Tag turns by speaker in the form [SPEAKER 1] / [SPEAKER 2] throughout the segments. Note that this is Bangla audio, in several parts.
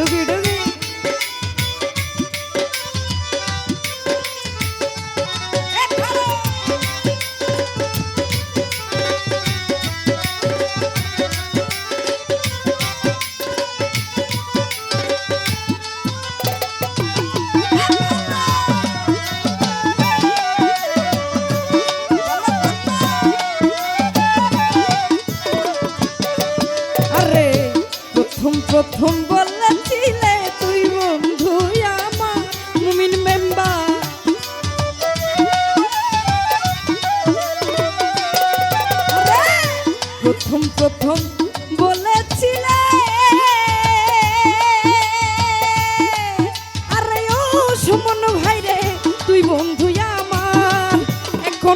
[SPEAKER 1] டுகி டுகி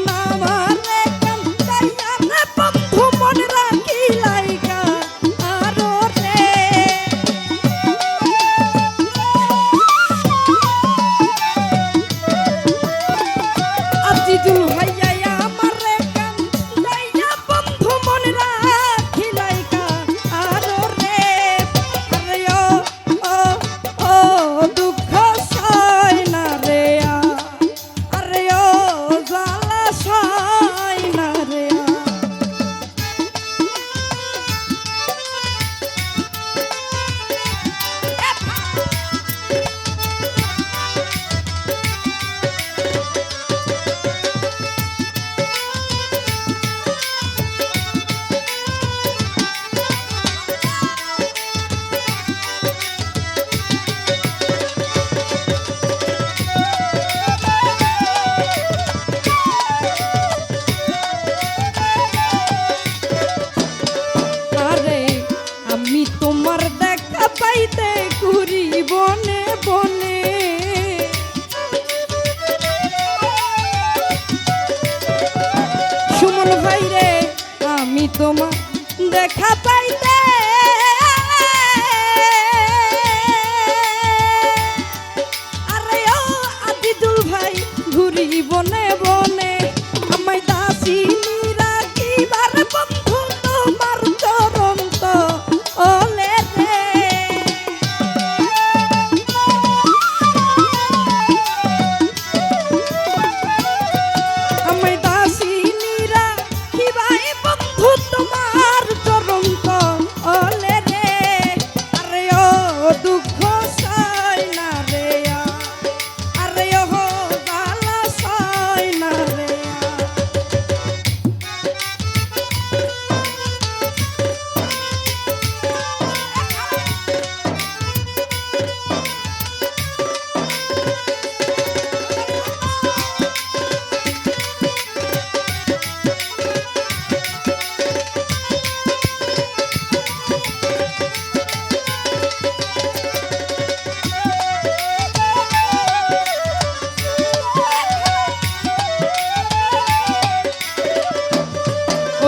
[SPEAKER 1] con. দেখা পাইতে। আরে ও আদিদুল ভাই ঘুরি বনে বনে।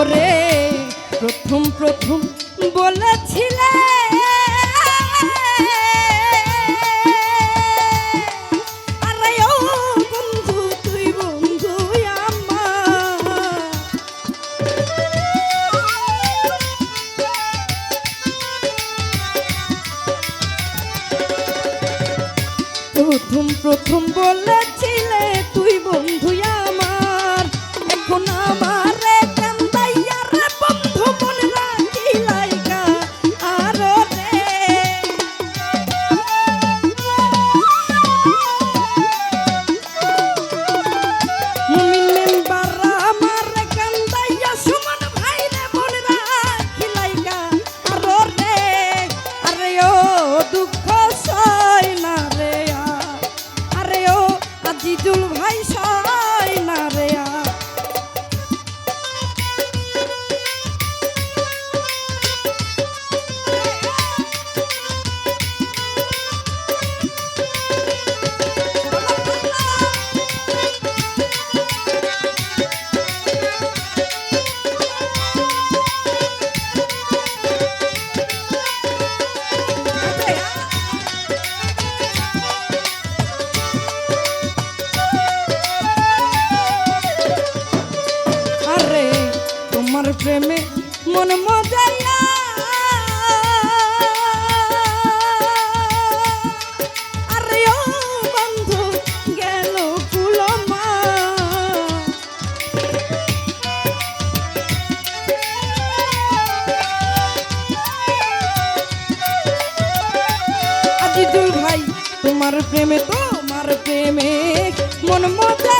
[SPEAKER 1] করে প্রথম প্রথম বলেছিলে। প্রথম প্রথম বললে প্রেমে মন মজাইয়া। তোমার প্রেমে তোমার প্রেমে মন মজা